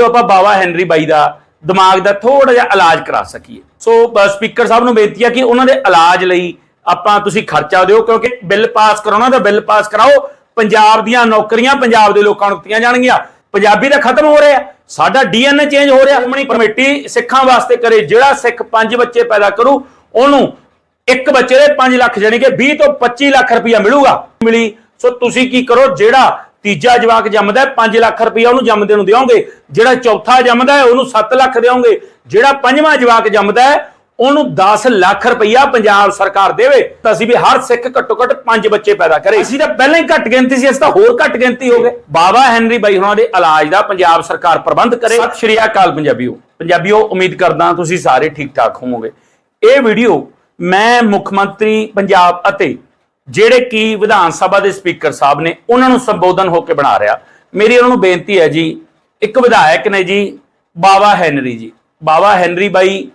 ਜੋ ਆਪਾਂ ਬਾਵਾ ਹੈਨਰੀ ਬਾਈ ਦਾ ਦਿਮਾਗ ਦਾ ਥੋੜਾ ਜਿਹਾ ਇਲਾਜ ਕਰਾ ਸਕੀਏ। ਸੋ ਸਪੀਕਰ ਸਾਹਿਬ ਨੂੰ ਬੇਨਤੀ ਹੈ ਕਿ ਉਹਨਾਂ ਦੇ ਇਲਾਜ ਲਈ ਆਪਾਂ ਤੁਸੀਂ ਖਰਚਾ ਦਿਓ, ਕਿਉਂਕਿ ਬਿੱਲ ਪਾਸ ਕਰਾਉਣਾ ਤਾਂ ਬਿੱਲ ਪਾਸ ਕਰਾਓ। ਪੰਜਾਬ ਦੀਆਂ ਨੌਕਰੀਆਂ ਪੰਜਾਬ ਦੇ ਲੋਕਾਂ ਨੂੰ ਦਿੱਤੀਆਂ ਜਾਣਗੀਆਂ। ਪੰਜਾਬੀ ਤਾਂ ਖਤਮ ਹੋ ਰਿਹਾ। ਸਾਡਾ ਡੀਐਨਏ ਚੇਂਜ ਹੋ ਰਿਹਾ। ਆਪਣੀ ਕਮੇਟੀ ਸਿੱਖਾਂ ਵਾਸਤੇ ਕਰੇ, ਜਿਹੜਾ ਸਿੱਖ ਪੰਜ ਬੱਚੇ ਪੈਦਾ ਕਰੂ, ਉਹਨੂੰ ਇੱਕ ਬੱਚੇ ਦੇ 5 ਲੱਖ ਜਾਨੀ ਕਿ 20 ਤੋਂ 25 ਲੱਖ ਰੁਪਇਆ ਮਿਲੂਗਾ। ਮਿਲੀ। ਸੋ ਤੁਸੀਂ ਕੀ ਕਰੋ, ਜਿਹੜਾ ਤੀਜਾ ਜਵਾਕ ਜੰਮਦਾ 5 ਲੱਖ ਰੁਪਇਆ ਉਹਨੂੰ ਜੰਮਦੇ ਨੂੰ ਦਿਓਗੇ। ਜਿਹੜਾ ਚੌਥਾ ਜੰਮਦਾ ਹੈ ਉਹਨੂੰ 7 ਲੱਖ ਦਿਓਗੇ। ਜਿਹੜਾ ਪੰਜਵਾਂ ਜਵਾਕ ਜੰਮਦਾ ਹੈ ਉਹਨੂੰ 10 ਲੱਖ ਰੁਪਇਆ ਪੰਜਾਬ ਸਰਕਾਰ ਦੇਵੇ। ਤਾਂ ਅਸੀਂ ਵੀ ਹਰ ਸਿੱਖ ਘੱਟੋ ਘੱਟ 5 ਬੱਚੇ ਪੈਦਾ ਕਰੇ। ਅਸੀਂ ਤਾਂ ਪਹਿਲਾਂ ਹੀ ਘੱਟ ਗਿਣਤੀ ਸੀ ਅਸੀਂ ਤਾਂ ਹੋਰ ਘੱਟ ਗਿਣਤੀ ਹੋ ਗਏ। ਬਾਬਾ ਹੈਨਰੀ ਬਾਈ ਹੁਣਾਂ ਦੇ ਇਲਾਜ ਦਾ ਪੰਜਾਬ ਸਰਕਾਰ ਪ੍ਰਬੰਧ ਕਰੇ। ਸਤਿ ਸ਼੍ਰੀ ਅਕਾਲ ਪੰਜਾਬੀਓ। ਪੰਜਾਬੀਓ ਉਮੀਦ ਕਰਦਾ ਤੁਸੀਂ ਸਾਰੇ ਠੀਕ ਠਾਕ ਹੋਵੋਗੇ। ਇਹ ਵੀਡੀਓ ਮੈਂ ਮੁੱਖ ਮੰਤਰੀ ਪੰਜਾਬ ਅਤੇ ਜਿਹੜੇ ਕੀ ਵਿਧਾਨ ਸਭਾ ਦੇ ਸਪੀਕਰ ਸਾਹਿਬ ਨੇ ਉਹਨਾਂ ਨੂੰ ਸੰਬੋਧਨ ਹੋ ਕੇ ਬਣਾ ਰਿਹਾ। ਮੇਰੀ ਉਹਨਾਂ ਨੂੰ ਬੇਨਤੀ ਹੈ ਜੀ, ਇੱਕ ਵਿਧਾਇਕ ਨੇ ਜੀ ਬਾਬਾ ਹੈਨਰੀ ਜੀ। ਬਾਬਾ ਹੈਨਰੀ ਬਾਈ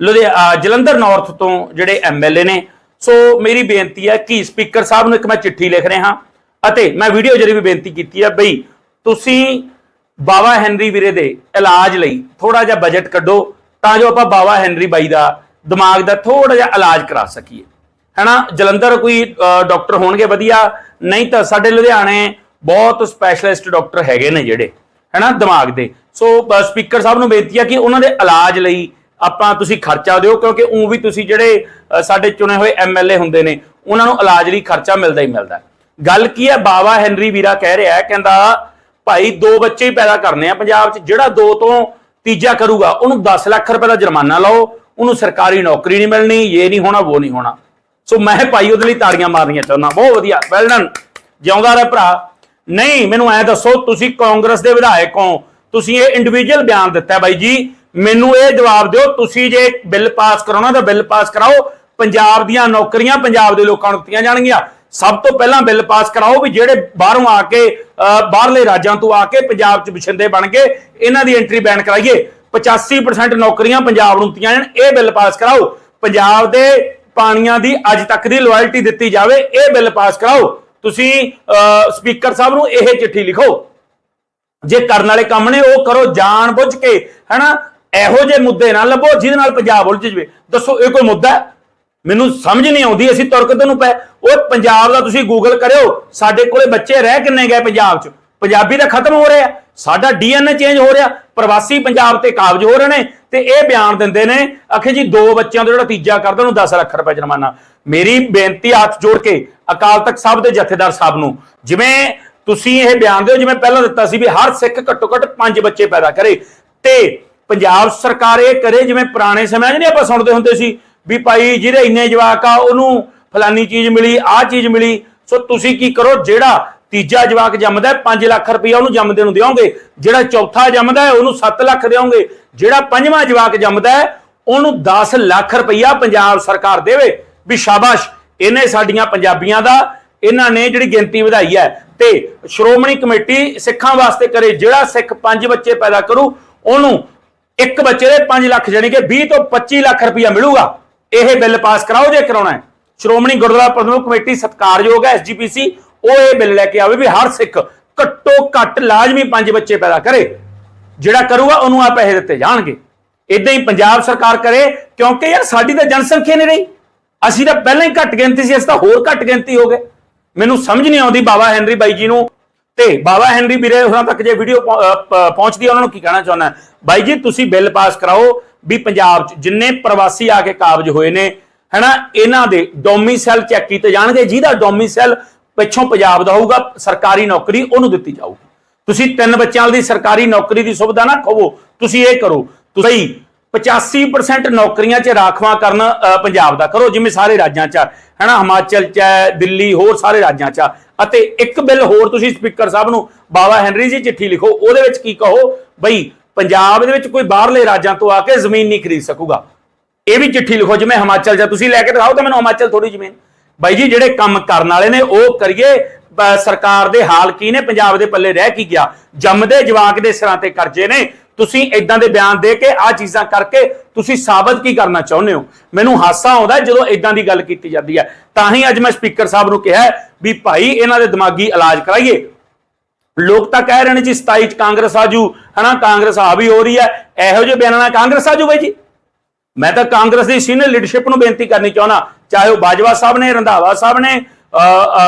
ਲੁਧਿਆ ਜਲੰਧਰ ਨਾਰਥ ਤੋਂ ਜਿਹੜੇ ਐਮਐਲਏ ਨੇ। ਸੋ ਮੇਰੀ ਬੇਨਤੀ ਹੈ ਕਿ ਸਪੀਕਰ ਸਾਹਿਬ ਨੂੰ ਇੱਕ ਮੈਂ ਚਿੱਠੀ ਲਿਖ ਰਿਹਾ ਅਤੇ ਮੈਂ ਵੀਡੀਓ ਜਰੀ ਵੀ ਬੇਨਤੀ ਕੀਤੀ ਹੈ, ਬਈ ਤੁਸੀਂ ਬਾਬਾ ਹੈਨਰੀ ਵੀਰੇ ਦੇ ਇਲਾਜ ਲਈ ਥੋੜਾ ਜਿਹਾ ਬਜਟ ਕੱਢੋ ਤਾਂ ਜੋ ਆਪਾਂ ਬਾਬਾ ਹੈਨਰੀ ਬਾਈ ਦਾ ਦਿਮਾਗ ਦਾ ਥੋੜਾ ਜਿਹਾ ਇਲਾਜ ਕਰਾ ਸਕੀਏ। ਹੈਨਾ? ਜਲੰਧਰ ਕੋਈ ਡਾਕਟਰ ਹੋਣਗੇ ਵਧੀਆ, ਨਹੀਂ ਤਾਂ ਸਾਡੇ ਲੁਧਿਆਣੇ ਬਹੁਤ ਸਪੈਸ਼ਲਿਸਟ ਡਾਕਟਰ ਹੈਗੇ ਨੇ ਜਿਹੜੇ, ਹੈਨਾ, ਦਿਮਾਗ ਦੇ। ਸੋ ਸਪੀਕਰ ਸਾਹਿਬ ਨੂੰ ਬੇਨਤੀ ਆ ਕਿ ਉਹਨਾਂ ਦੇ ਇਲਾਜ ਲਈ ਆਪਾਂ ਤੁਸੀਂ ਖਰਚਾ ਦਿਓ, ਕਿਉਂਕਿ ਉਹ ਵੀ ਤੁਸੀਂ ਜਿਹੜੇ ਸਾਡੇ ਚੁਣੇ ਹੋਏ ਐਮਐਲਏ ਹੁੰਦੇ ਨੇ, ਉਹਨਾਂ ਨੂੰ ਇਲਾਜ ਲਈ ਖਰਚਾ ਮਿਲਦਾ ਹੀ ਮਿਲਦਾ। ਗੱਲ ਕੀ ਹੈ? ਬਾਵਾ ਹੈਨਰੀ ਵੀਰਾ ਕਹਿ ਰਿਹਾ, ਕਹਿੰਦਾ, ਭਾਈ, ਦੋ ਬੱਚੇ ਹੀ ਪੈਦਾ ਕਰਨੇ ਆ ਪੰਜਾਬ 'ਚ, ਜਿਹੜਾ ਦੋ ਤੋਂ ਤੀਜਾ ਕਰੂਗਾ, ਉਹਨੂੰ 10 ਲੱਖ ਰੁਪਏ ਦਾ ਜੁਰਮਾਨਾ ਲਾਓ, ਉਹਨੂੰ ਸਰਕਾਰੀ ਨੌਕਰੀ ਨਹੀਂ ਮਿਲਣੀ, ਇਹ ਨਹੀਂ ਹੋਣਾ, ਉਹ ਨਹੀਂ ਹੋਣਾ। ਸੋ ਮੈਂ ਭਾਈ ਉਹਦੇ ਲਈ ਤਾੜੀਆਂ ਮਾਰਨੀਆਂ ਚਾਹੁੰਦਾ, ਬਹੁਤ ਵਧੀਆ ਵੈਲ ਡਨ ਜਿਉਂਦਾ ਰਹਿ ਭਰਾ। ਨਹੀਂ, ਮੈਨੂੰ ਐ ਦੱਸੋ, ਤੁਸੀਂ ਕਾਂਗਰਸ ਦੇ ਵਿਧਾਇਕ ਹੋ, ਤੁਸੀਂ ਇਹ ਇੰਡੀਵਿਜੂਅਲ ਬਿਆਨ ਦਿੱਤਾ ਬਾਈ ਜੀ, ਮੈਨੂੰ ਇਹ ਜਵਾਬ ਦਿਓ, ਤੁਸੀਂ ਜੇ ਬਿੱਲ ਪਾਸ ਕਰਾਉਣਾ ਤਾਂ ਬਿੱਲ ਪਾਸ ਕਰਾਓ, ਪੰਜਾਬ ਦੀਆਂ ਨੌਕਰੀਆਂ ਪੰਜਾਬ ਦੇ ਲੋਕਾਂ ਨੂੰ ਦਿੱਤੀਆਂ ਜਾਣਗੀਆਂ। ਸਭ ਤੋਂ ਪਹਿਲਾਂ ਬਿੱਲ ਪਾਸ ਕਰਾਓ ਵੀ ਜਿਹੜੇ ਬਾਹਰੋਂ ਆ ਕੇ ਬਾਹਰਲੇ ਰਾਜਾਂ ਤੋਂ ਆ ਕੇ ਪੰਜਾਬ 'ਚ ਵਿਛਿੰਦੇ ਬਣ ਕੇ ਇਹਨਾਂ ਦੀ ਐਂਟਰੀ ਬੈਨ ਕਰਾਈਏ। 85% ਨੌਕਰੀਆਂ ਪੰਜਾਬ ਨੂੰ ਦਿੱਤੀਆਂ ਜਾਣ, ਇਹ ਬਿੱਲ ਪਾਸ ਕਰਾਓ। ਪੰਜਾਬ ਦੇ ਪਾਣੀਆਂ ਦੀ ਅੱਜ ਤੱਕ ਦੀ ਲਾਇਲਟੀ ਦਿੱਤੀ ਜਾਵੇ ਇਹ ਬਿੱਲ ਪਾਸ ਕਰਾਓ। ਤੁਸੀਂ ਅਹ, ਸਪੀਕਰ ਸਾਹਿਬ ਨੂੰ ਇਹ ਚਿੱਠੀ ਲਿਖੋ। ਜੇ ਕਰਨ ਵਾਲੇ ਕੰਮ ਨੇ ਉਹ ਕਰੋ ਜਾਣ ਬੁੱਝ ਕੇ ਹੈਨਾ? ਇਹੋ ਜਿਹੇ ਮੁੱਦੇ ਨਾ ਲੱਭੋ ਜਿਹਦੇ ਨਾਲ ਪੰਜਾਬ ਉਲਝ ਜਵੇ। ਦੱਸੋ ਇਹ ਕੋਈ ਮੁੱਦਾ ਹੈ? ਮੈਨੂੰ ਸਮਝ ਨਹੀਂ ਆਉਂਦੀ ਅਸੀਂ ਤੁਰਕ ਨੂੰ ਪੈ ਉਹ ਪੰਜਾਬ ਦਾ ਤੁਸੀਂ ਗੂਗਲ ਕਰਿਓ ਸਾਡੇ ਕੋਲੇ ਬੱਚੇ ਰਹਿ ਕਿੰਨੇ ਗਏ ਪੰਜਾਬ 'ਚ? ਪੰਜਾਬੀ ਤਾਂ ਖਤਮ ਹੋ ਰਿਹਾ। ਸਾਡਾ ਡੀਐਨਏ ਚੇਂਜ ਹੋ ਰਿਹਾ, ਪ੍ਰਵਾਸੀ ਪੰਜਾਬ ਤੇ ਕਾਬਜ ਹੋ ਰਹੇ ਨੇ ਤੇ ਇਹ ਬਿਆਨ ਦਿੰਦੇ ਨੇ, ਆਖੇ ਜੀ ਦੋ ਬੱਚਿਆਂ ਦਾ ਜਿਹੜਾ ਤੀਜਾ ਕਰਦਾ ਉਹਨੂੰ 10 ਲੱਖ ਰੁਪਏ ਜੁਰਮਾਨਾ। ਮੇਰੀ ਬੇਨਤੀ ਹੱਥ ਜੋੜ ਕੇ, ਅਕਾਲ ਤਖਤ ਸਾਹਿਬ ਦੇ ਜਥੇਦਾਰ ਸਾਹਿਬ ਨੂੰ, ਜਿਵੇਂ ਤੁਸੀਂ ਇਹ ਬਿਆਨ ਦਿਓ, ਜਿਵੇਂ ਪਹਿਲਾਂ ਦਿੱਤਾ ਸੀ ਵੀ ਹਰ ਸਿੱਖ ਘੱਟੋ ਘੱਟ ਪੰਜ ਬੱਚੇ ਪੈਦਾ ਕਰੇ, ਤੇ ਪੰਜਾਬ ਸਰਕਾਰ ਇਹ ਕਰੇ ਜਿਵੇਂ ਪੁਰਾਣੇ ਸਮਿਆਂ 'ਚ ਨਹੀਂ ਆਪਾਂ ਸੁਣਦੇ ਹੁੰਦੇ ਸੀ ਵੀ ਭਾਈ ਜਿਹਦੇ ਇੰਨੇ ਜਵਾਕ ਆ, ਉਹਨੂੰ ਫਲਾਨੀ ਚੀਜ਼ ਮਿਲੀ, ਆਹ ਚੀਜ਼ ਮਿਲੀ, ਸੋ ਤੁਸੀਂ ਕੀ ਕਰੋ, ਜਿਹੜਾ ਤੀਜਾ ਜਵਾਕ ਜੰਮਦਾ 5 ਲੱਖ ਰੁਪਇਆ ਉਹਨੂੰ ਜੰਮਦੇ ਨੂੰ ਦਿਓਗੇ। ਜਿਹੜਾ ਚੌਥਾ ਜੰਮਦਾ ਉਹਨੂੰ 7 ਲੱਖ ਦਿਓਗੇ। ਜਿਹੜਾ ਪੰਜਵਾਂ ਜਵਾਕ ਜੰਮਦਾ ਉਹਨੂੰ 10 ਲੱਖ ਰੁਪਇਆ ਪੰਜਾਬ ਸਰਕਾਰ ਦੇਵੇ। ਵੀ ਸ਼ਾਬਾਸ਼, ਇਹਨੇ ਸਾਡੀਆਂ ਪੰਜਾਬੀਆਂ ਦਾ, ਇਹਨਾਂ ਨੇ ਜਿਹੜੀ ਗਿਣਤੀ ਵਧਾਈ ਹੈ ਤੇ ਸ਼੍ਰੋਮਣੀ ਕਮੇਟੀ ਸਿੱਖਾਂ ਵਾਸਤੇ ਕਰੇ, ਜਿਹੜਾ ਸਿੱਖ ਪੰਜ ਬੱਚੇ ਪੈਦਾ ਕਰੂ, ਉਹਨੂੰ ਇੱਕ ਬੱਚੇ ਦੇ 5 ਲੱਖ ਜਾਨੀ ਕਿ 20 ਤੋਂ 25 ਲੱਖ ਰੁਪਇਆ ਮਿਲੂਗਾ। ਇਹ ਬਿੱਲ ਪਾਸ ਕਰਾਓ ਜੇ ਕਰਾਉਣਾ ਹੈ। ਸ਼੍ਰੋਮਣੀ ਗੁਰਦੁਆਰਾ ਪ੍ਰਬੰਧਕ ਕਮੇਟੀ ਸਤਕਾਰਯੋਗ ਹੈ ਐਸਜੀਪੀਸੀ ਉਹ ਇਹ ਬਿੱਲ ਲੈ ਕੇ ਆਵੇ ਵੀ ਹਰ ਸਿੱਖ ਘੱਟੋ ਘੱਟ ਲਾਜ਼ਮੀ ਪੰਜ ਬੱਚੇ ਪੈਦਾ ਕਰੇ। ਜਿਹੜਾ ਕਰੂਗਾ ਉਹਨੂੰ ਆ ਪੈਸੇ ਦਿੱਤੇ ਜਾਣਗੇ। ਇਦਾਂ ਹੀ ਪੰਜਾਬ ਸਰਕਾਰ ਕਰੇ, ਕਿਉਂਕਿ ਯਾਰ ਸਾਡੀ ਤਾਂ ਜਨਸੰਖਿਆ ਨਹੀਂ ਰਹੀ। ਅਸੀਂ ਤਾਂ ਪਹਿਲਾਂ ਹੀ ਘੱਟ ਗਿਣਤੀ ਸੀ, ਅਸੀਂ ਤਾਂ ਹੋਰ ਘੱਟ ਗਿਣਤੀ ਹੋ ਗਏ। ਮੈਨੂੰ ਸਮਝ ਨਹੀਂ ਆਉਂਦੀ ਬਾਬਾ ਹੈਨਰੀ ਬਾਈ ਜੀ ਨੂੰ। ਤੇ ਬਾਬਾ ਹੈਨਰੀ ਵੀਰੇ ਹੋਰਾਂ ਤੱਕ ਜੇ ਵੀਡੀਓ ਪਹੁੰਚਦੀ ਹੈ ਉਹਨਾਂ ਨੂੰ ਕੀ ਕਹਿਣਾ ਚਾਹੁੰਦਾ? ਬਾਈ ਜੀ, ਤੁਸੀਂ ਬਿੱਲ ਪਾਸ ਕਰਾਓ ਵੀ ਪੰਜਾਬ 'ਚ ਜਿੰਨੇ ਪ੍ਰਵਾਸੀ ਆ ਕੇ ਕਾਬਜ ਹੋਏ ਨੇ, ਹਨਾ, ਇਹਨਾਂ ਦੇ ਡੋਮਿਸਾਈਲ ਚੈੱਕ ਕੀਤੇ ਜਾਣਗੇ। ਜਿਹਦਾ ਡੋਮਿਸਾਈਲ ਪਿੱਛੋਂ ਪੰਜਾਬ ਦਾ ਹੋਊਗਾ ਸਰਕਾਰੀ ਨੌਕਰੀ ਉਹਨੂੰ ਦਿੱਤੀ ਜਾਊਗੀ। ਤੁਸੀਂ ਤਿੰਨ ਬੱਚਿਆਂ ਦੀ ਸਰਕਾਰੀ ਨੌਕਰੀ ਦੀ ਸੁਵਿਧਾ ਨਾ ਖੋਵੋ ਤੁਸੀਂ ਇਹ ਕਰੋ ਤੁਸੀਂ 85% ਨੌਕਰੀਆਂ 'ਚ ਰਾਖਵਾਂ ਕਰਨ ਪੰਜਾਬ ਦਾ ਕਰੋ ਜਿਵੇਂ ਸਾਰੇ ਰਾਜਾਂ 'ਚ ਆ, ਹੈਨਾ ਹਿਮਾਚਲ 'ਚ ਹੈ ਦਿੱਲੀ ਹੋਰ ਸਾਰੇ ਰਾਜਾਂ 'ਚ ਆ। ਅਤੇ ਇੱਕ ਬਿੱਲ ਹੋਰ ਤੁਸੀਂ ਸਪੀਕਰ ਸਾਹਿਬ ਨੂੰ ਬਾਬਾ ਹੈਨਰੀ ਜੀ ਚਿੱਠੀ ਲਿਖੋ ਉਹਦੇ ਵਿੱਚ ਕੀ ਕਹੋ? ਬਈ ਪੰਜਾਬ ਦੇ ਵਿੱਚ ਕੋਈ ਬਾਹਰਲੇ ਰਾਜਾਂ ਤੋਂ ਆ ਕੇ ਜ਼ਮੀਨ ਨਹੀਂ ਖਰੀਦ ਸਕੂਗਾ। ਇਹ ਵੀ ਚਿੱਠੀ ਲਿਖੋ ਜਿਵੇਂ ਹਿਮਾਚਲ 'ਚ ਤੁਸੀਂ ਲੈ ਕੇ ਦਿਖਾਓ ਤਾਂ ਮੈਨੂੰ ਹਿਮਾਚਲ ਥੋੜੀ ਜ਼ਮੀਨ। ਬਾਈ ਜੀ, ਜਿਹੜੇ ਕੰਮ ਕਰਨ ਵਾਲੇ ਨੇ, ਉਹ ਕਰੀਏ ਸਰਕਾਰ ਦੇ ਹਾਲ ਕੀ ਨੇ, ਪੰਜਾਬ ਦੇ ਪੱਲੇ ਰਹਿ ਕੀ ਗਿਆ? ਜੰਮਦੇ ਜਵਾਕ ਦੇ ਸਿਰਾਂ ਤੇ ਕਰਜ਼ੇ ਨੇ। ਤੁਸੀਂ ਇਦਾਂ ਦੇ ਬਿਆਨ ਦੇ ਕੇ ਆ ਚੀਜ਼ਾਂ ਕਰਕੇ ਤੁਸੀਂ ਸਾਬਤ ਕੀ ਕਰਨਾ ਚਾਹੁੰਦੇ ਹੋ? ਮੈਨੂੰ ਹਾਸਾ ਆਉਂਦਾ ਜਦੋਂ ਇਦਾਂ ਦੀ ਗੱਲ ਕੀਤੀ ਜਾਂਦੀ ਹੈ। ਤਾਂ ਹੀ ਅੱਜ ਮੈਂ ਸਪੀਕਰ ਸਾਹਿਬ ਨੂੰ ਕਿਹਾ ਵੀ ਭਾਈ, ਇਹਨਾਂ ਦੇ ਦਿਮਾਗੀ ਇਲਾਜ ਕਰਾਈਏ। ਲੋਕ ਤਾਂ ਕਹਿ ਰਹੇ ਨੇ ਜੀ 27 ਚ ਕਾਂਗਰਸ ਆਜੂ ਹਨਾ, ਕਾਂਗਰਸ ਆ ਵੀ ਹੋ ਰਹੀ ਹੈ। ਇਹੋ ਜਿਹੇ ਬਿਆਨਾਂ ਨਾਲ ਕਾਂਗਰਸ ਆਜੂ ਬਾਈ ਜੀ? ਮੈਂ ਤਾਂ ਕਾਂਗਰਸ ਦੀ ਸੀਨੀਅਰ ਲੀਡਰਸ਼ਿਪ ਨੂੰ ਬੇਨਤੀ ਕਰਨੀ ਚਾਹੁੰਦਾ। ਚਾਹੇ ਉਹ ਬਾਜਵਾ ਸਾਹਿਬ ਨੇ ਰੰਧਾਵਾ ਸਾਹਿਬ ਨੇ ਅ,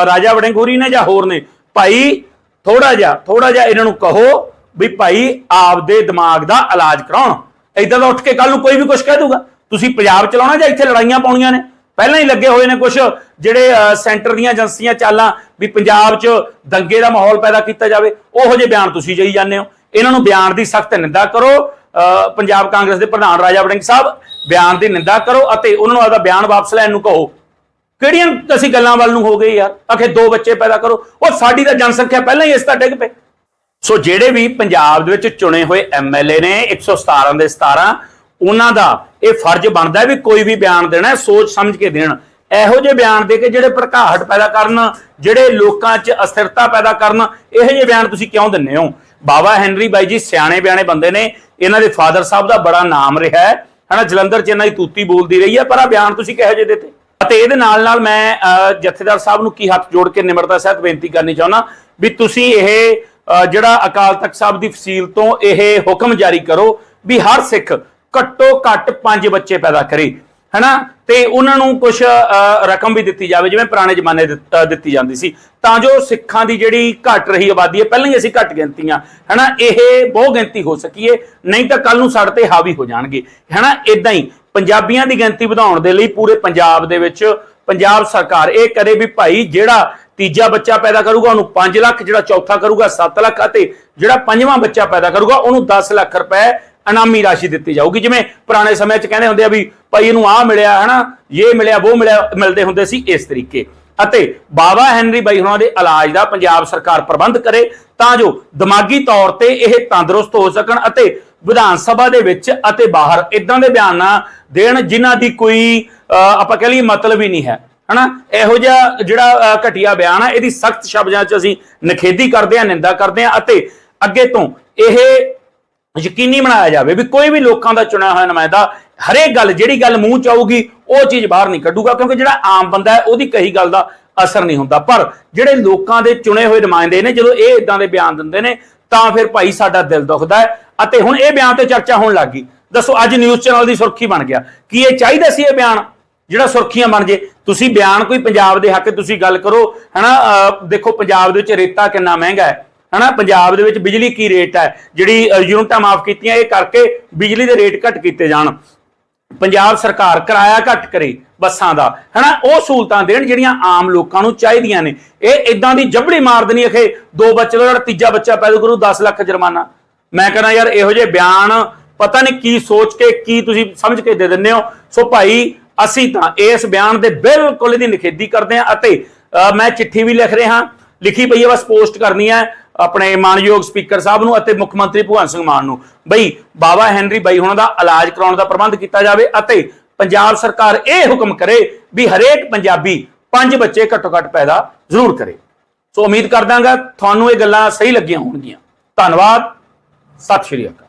ਅ, ਰਾਜਾ ਵੜਿੰਗੂਰੀ ਨੇ ਜਾਂ ਹੋਰ ਨੇ ਭਾਈ ਥੋੜਾ ਜਿਹਾ ਥੋੜਾ ਜਿਹਾ ਇਹਨਾਂ ਨੂੰ ਕਹੋ ਵੀ ਭਾਈ ਆਪਦੇ ਦਿਮਾਗ ਦਾ ਇਲਾਜ ਕਰਾਉਣ। ਏਦਾਂ ਦਾ ਉੱਠ ਕੇ ਕੱਲ ਨੂੰ ਕੋਈ ਵੀ ਕੁਝ ਕਹਿ ਦੂਗਾ। ਤੁਸੀਂ ਪੰਜਾਬ ਚਲਾਉਣਾ ਜਾਂ ਇੱਥੇ ਲੜਾਈਆਂ ਪਾਉਣੀਆਂ ਨੇ? ਪਹਿਲਾਂ ਹੀ ਲੱਗੇ ਹੋਏ ਨੇ ਕੁਝ ਜਿਹੜੇ ਅ, ਸੈਂਟਰ ਦੀਆਂ ਏਜੰਸੀਆਂ ਚਾਲਾਂ ਵੀ ਪੰਜਾਬ 'ਚ ਦੰਗੇ ਦਾ ਮਾਹੌਲ ਪੈਦਾ ਕੀਤਾ ਜਾਵੇ। ਉਹੋ ਜਿਹੇ ਬਿਆਨ ਤੁਸੀਂ ਜਈ ਜਾਂਦੇ ਹੋ। ਇਹਨਾਂ ਨੂੰ ਬਿਆਨ ਦੀ ਸਖਤ ਨਿੰਦਾ ਕਰੋ। ਅ, ਪੰਜਾਬ ਕਾਂਗਰਸ ਦੇ ਪ੍ਰਧਾਨ ਰਾਜਾ ਵੜਿੰਗ ਸਾਹਿਬ ਬਿਆਨ ਦੀ ਨਿੰਦਾ ਕਰੋ ਅਤੇ ਉਹਨਾਂ ਨੂੰ ਆਪਦਾ ਬਿਆਨ ਵਾਪਸ ਲੈਣ ਨੂੰ ਕਹੋ। ਕਿਹੜੀਆਂ ਅਸੀਂ ਗੱਲਾਂ ਵੱਲ ਨੂੰ ਹੋ ਗਏ ਯਾਰ? ਆਖੇ ਦੋ ਬੱਚੇ ਪੈਦਾ ਕਰੋ। ਉਹ ਸਾਡੀ ਤਾਂ ਜਨਸੰਖਿਆ ਪਹਿਲਾਂ ਹੀ ਇਸ ਤਰ੍ਹਾਂ ਡਿੱਗ ਪਏ ਸੋ ਜਿਹੜੇ ਵੀ ਪੰਜਾਬ ਦੇ ਵਿੱਚ ਚੁਣੇ ਹੋਏ ਐਮਐਲਏ ਨੇ 117 ਦੇ 17 ਉਹਨਾਂ ਦਾ ਇਹ ਫਰਜ਼ ਬਣਦਾ ਵੀ ਕੋਈ ਵੀ ਬਿਆਨ ਦੇਣਾ, ਸੋਚ ਸਮਝ ਕੇ ਦੇਣ। ਇਹੋ ਜਿਹੇ ਬਿਆਨ ਦੇ ਕੇ ਜਿਹੜੇ ਭੜਕਾਹਟ ਪੈਦਾ ਕਰਨ, ਜਿਹੜੇ ਲੋਕਾਂ 'ਚ ਅਸਥਿਰਤਾ ਪੈਦਾ ਕਰਨ, ਇਹੋ ਜਿਹੇ ਬਿਆਨ ਤੁਸੀਂ ਕਿਉਂ ਦਿੰਦੇ ਹੋ? ਬਾਬਾ ਹੈਨਰੀ ਬਾਈ ਜੀ, ਸਿਆਣੇ ਬਿਆਣੇ ਬੰਦੇ ਨੇ। ਇਹਨਾਂ ਦੇ ਫਾਦਰ ਸਾਹਿਬ ਦਾ ਬੜਾ ਨਾਮ ਰਿਹਾ ਹੈ। ਹਨਾ ਜਲੰਧਰ 'ਚ ਇਹਨਾਂ ਦੀ ਤੂਤੀ ਬੋਲਦੀ ਰਹੀ ਹੈ ਪਰ ਆ ਬਿਆਨ ਤੁਸੀਂ ਕਿਹੋ ਜਿਹੇ ਦਿੱਤੇ? ਅਤੇ ਇਹਦੇ ਨਾਲ ਨਾਲ ਮੈਂ ਅਹ, ਜਥੇਦਾਰ ਸਾਹਿਬ ਨੂੰ ਕੀ ਹੱਥ ਜੋੜ ਕੇ ਨਿਮਰਤਾ ਸਹਿਤ ਬੇਨਤੀ ਕਰਨੀ ਚਾਹੁੰਦਾ ਵੀ ਤੁਸੀਂ ਇਹ ਜਿਹੜਾ ਅਕਾਲ ਤਖਤ ਸਾਹਿਬ ਦੀ ਫਸੀਲ ਤੋਂ ਇਹ ਹੁਕਮ ਜਾਰੀ ਕਰੋ ਵੀ ਹਰ ਸਿੱਖ ਘੱਟੋ ਘੱਟ ਪੰਜ ਬੱਚੇ ਪੈਦਾ ਕਰੇ। ਹੈਨਾ? ਤੇ ਉਹਨਾਂ ਨੂੰ ਕੁਝ ਰਕਮ ਵੀ ਦਿੱਤੀ ਜਾਵੇ, ਜਿਵੇਂ ਪੁਰਾਣੇ ਜ਼ਮਾਨੇ ਦਿੱਤੀ ਜਾਂਦੀ ਸੀ। ਤਾਂ ਜੋ ਸਿੱਖਾਂ ਦੀ ਜਿਹੜੀ ਘਟ ਰਹੀ ਆਬਾਦੀ ਹੈ, ਪਹਿਲਾਂ ਹੀ ਅਸੀਂ ਘੱਟ ਗਿਣਤੀਆਂ, ਹੈਨਾ? ਇਹ ਬਹੁ ਗਿਣਤੀ ਹੋ ਸਕੀਏ, ਨਹੀਂ ਤਾਂ ਕੱਲ ਨੂੰ ਸਾਡੇ ਤੇ ਹਾਵੀ ਹੋ ਜਾਣਗੇ। ਹੈਨਾ? ਇਦਾਂ ਹੀ, ਪੰਜਾਬੀਆਂ ਦੀ ਗਿਣਤੀ ਵਧਾਉਣ ਦੇ ਲਈ ਪੂਰੇ ਪੰਜਾਬ ਦੇ ਵਿੱਚ ਪੰਜਾਬ ਸਰਕਾਰ ਇਹ ਕਰੇ ਵੀ ਭਾਈ, ਜਿਹੜਾ ਤੀਜਾ ਬੱਚਾ ਪੈਦਾ ਕਰੂਗਾ, ਉਹਨੂੰ 5 ਲੱਖ, ਜਿਹੜਾ ਚੌਥਾ ਕਰੂਗਾ 7 ਲੱਖ, ਅਤੇ ਜਿਹੜਾ ਪੰਜਵਾਂ ਬੱਚਾ ਪੈਦਾ ਕਰੂਗਾ, ਉਹਨੂੰ 10 ਲੱਖ ਰੁਪਏ ਇਨਾਮੀ ਰਾਸ਼ੀ ਦਿੱਤੀ ਜਾਊਗੀ। ਜਿਵੇਂ ਪੁਰਾਣੇ ਸਮੇਂ 'ਚ ਕਹਿੰਦੇ ਹੁੰਦੇ ਆ ਵੀ ਭਾਈ ਇਹਨੂੰ ਆਹ ਮਿਲਿਆ ਹਨਾ ਇਹ ਮਿਲਿਆ ਉਹ ਮਿਲਿਆ ਮਿਲਦੇ ਹੁੰਦੇ ਸੀ ਇਸ ਤਰੀਕੇ। ਅਤੇ ਬਾਬਾ ਹੈਨਰੀ ਬਾਈ ਹੁਣਾਂ ਦੇ ਇਲਾਜ ਦਾ ਪੰਜਾਬ ਸਰਕਾਰ ਪ੍ਰਬੰਧ ਕਰੇ ਤਾਂ ਜੋ ਦਿਮਾਗੀ ਤੌਰ ਤੇ ਇਹ ਤੰਦਰੁਸਤ ਹੋ ਸਕਣ ਅਤੇ ਵਿਧਾਨ ਸਭਾ ਦੇ ਵਿੱਚ ਅਤੇ ਬਾਹਰ ਇਦਾਂ ਦੇ ਬਿਆਨ ਨਾ ਦੇਣ ਜਿਨ੍ਹਾਂ ਦੀ ਕੋਈ ਅਹ, ਆਪਾਂ ਕਹ ਲਈਏ ਮਤਲਬ ਹੀ ਨਹੀਂ ਹੈ ਹਨਾ। ਇਹੋ ਜਿਹਾ ਜਿਹੜਾ ਘਟੀਆ ਬਿਆਨ ਆ ਇਹਦੀ ਸਖਤ ਸ਼ਬਦਾਂ 'ਚ ਅਸੀਂ ਨਖੇਦੀ ਕਰਦੇ ਹਾਂ ਨਿੰਦਾ ਕਰਦੇ ਹਾਂ ਅਤੇ ਅੱਗੇ ਤੋਂ ਇਹ ਯਕੀਨੀ ਬਣਾਇਆ ਜਾਵੇ ਵੀ ਕੋਈ ਵੀ ਲੋਕਾਂ ਦਾ ਚੁਣਿਆ ਹੋਇਆ ਨੁਮਾਇੰਦਾ ਹਰੇਕ ਗੱਲ, ਜਿਹੜੀ ਗੱਲ ਮੂੰਹ ਚ ਆਊਗੀ, ਉਹ ਚੀਜ਼ ਬਾਹਰ ਨਹੀਂ ਕੱਢੂਗਾ, ਕਿਉਂਕਿ ਜਿਹੜਾ ਆਮ ਬੰਦਾ ਹੈ, ਉਹਦੀ ਕਹੀ ਗੱਲ ਦਾ ਅਸਰ ਨਹੀਂ ਹੁੰਦਾ। ਪਰ ਜਿਹੜੇ ਲੋਕਾਂ ਦੇ ਚੁਣੇ ਹੋਏ ਨੁਮਾਇੰਦੇ ਨੇ, ਜਦੋਂ ਇਹ ਇਦਾਂ ਦੇ ਬਿਆਨ ਦਿੰਦੇ ਨੇ, ਤਾਂ ਫਿਰ ਭਾਈ ਸਾਡਾ ਦਿਲ ਦੁਖਦਾ ਹੈ। ਅਤੇ ਹੁਣ ਇਹ ਬਿਆਨ ਤੇ ਚਰਚਾ ਹੋਣ ਲੱਗੀ ਦੱਸੋ, ਅੱਜ ਨਿਊਜ਼ ਚੈਨਲ ਦੀ ਸੁਰਖੀ ਬਣ ਗਿਆ। ਕੀ ਇਹ ਚਾਹੀਦਾ ਸੀ ਇਹ ਬਿਆਨ? ਜਿਹੜਾ ਸੁਰਖੀਆਂ ਬਣ ਜੇ। ਤੁਸੀਂ ਬਿਆਨ ਕੋਈ ਪੰਜਾਬ ਦੇ ਹੱਕ, ਤੁਸੀਂ ਗੱਲ ਕਰੋ, ਹਨਾ? ਅਹ ਦੇਖੋ, ਪੰਜਾਬ ਦੇ ਵਿੱਚ ਰੇਤਾ ਕਿੰਨਾ ਮਹਿੰਗਾ ਹੈ। ਹਨਾ? ਪੰਜਾਬ ਦੇ ਵਿੱਚ ਬਿਜਲੀ ਕੀ ਰੇਟ ਹੈ? ਜਿਹੜੀ ਯੂਨਿਟਾਂ ਮਾਫ ਕੀਤੀਆਂ ਇਹ ਕਰਕੇ ਬਿਜਲੀ ਦੇ ਰੇਟ ਘੱਟ ਕੀਤੇ ਜਾਣ। ਪੰਜਾਬ ਸਰਕਾਰ ਕਿਰਾਇਆ ਘੱਟ ਕਰੇ ਬੱਸਾਂ ਦਾ ਹਨਾ? ਉਹ ਸਹੂਲਤਾਂ ਦੇਣ ਜਿਹੜੀਆਂ ਆਮ ਲੋਕਾਂ ਨੂੰ ਚਾਹੀਦੀਆਂ ਨੇ। ਇਹ ਇਦਾਂ ਦੀ ਜਬੜੀ ਮਾਰ ਦੇਣੀ ਅਖੇ ਦੋ ਬੱਚੇ ਦਾ ਤੀਜਾ ਬੱਚਾ ਪੈਦਾ ਕਰੂ 10 ਲੱਖ ਜੁਰਮਾਨਾ। ਮੈਂ ਕਹਿੰਦਾ ਯਾਰ ਇਹੋ ਜਿਹੇ ਬਿਆਨ ਪਤਾ ਨਹੀਂ ਕੀ ਸੋਚ ਕੇ ਕੀ ਤੁਸੀਂ ਸਮਝ ਕੇ ਦੇ ਦਿੰਦੇ ਹੋ। ਸੋ ਭਾਈ ਅਸੀਂ ਤਾਂ ਇਸ ਬਿਆਨ ਦੇ ਬਿਲਕੁਲ ਇਹਦੀ ਨਿਖੇਧੀ ਕਰਦੇ ਹਾਂ ਅਤੇ ਅਹ, ਮੈਂ ਚਿੱਠੀ ਵੀ ਲਿਖ ਰਿਹਾ ਲਿਖੀ ਪਈ ਹੈ ਬਸ ਪੋਸਟ ਕਰਨੀ ਹੈ। ਆਪਣੇ ਮਾਨਯੋਗ ਸਪੀਕਰ ਸਾਹਿਬ ਨੂੰ ਅਤੇ ਮੁੱਖ ਮੰਤਰੀ ਭਗਵੰਤ ਸਿੰਘ ਮਾਨ ਨੂੰ। ਬਈ, ਬਾਬਾ ਹੈਨਰੀ ਬਾਈ ਹੁਣਾਂ ਦਾ ਇਲਾਜ ਕਰਾਉਣ ਦਾ ਪ੍ਰਬੰਧ ਕੀਤਾ ਜਾਵੇ ਅਤੇ ਪੰਜਾਬ ਸਰਕਾਰ ਇਹ ਹੁਕਮ ਕਰੇ ਵੀ ਹਰੇਕ ਪੰਜਾਬੀ ਪੰਜ ਬੱਚੇ ਘੱਟੋ ਘੱਟ ਪੈਦਾ ਜ਼ਰੂਰ ਕਰੇ। ਸੋ ਉਮੀਦ ਕਰਦਾਂਗਾ ਤੁਹਾਨੂੰ ਇਹ ਗੱਲਾਂ ਸਹੀ ਲੱਗੀਆਂ ਹੋਣਗੀਆਂ। ਧੰਨਵਾਦ। ਸਤਿ ਸ਼੍ਰੀ ਅਕਾਲ।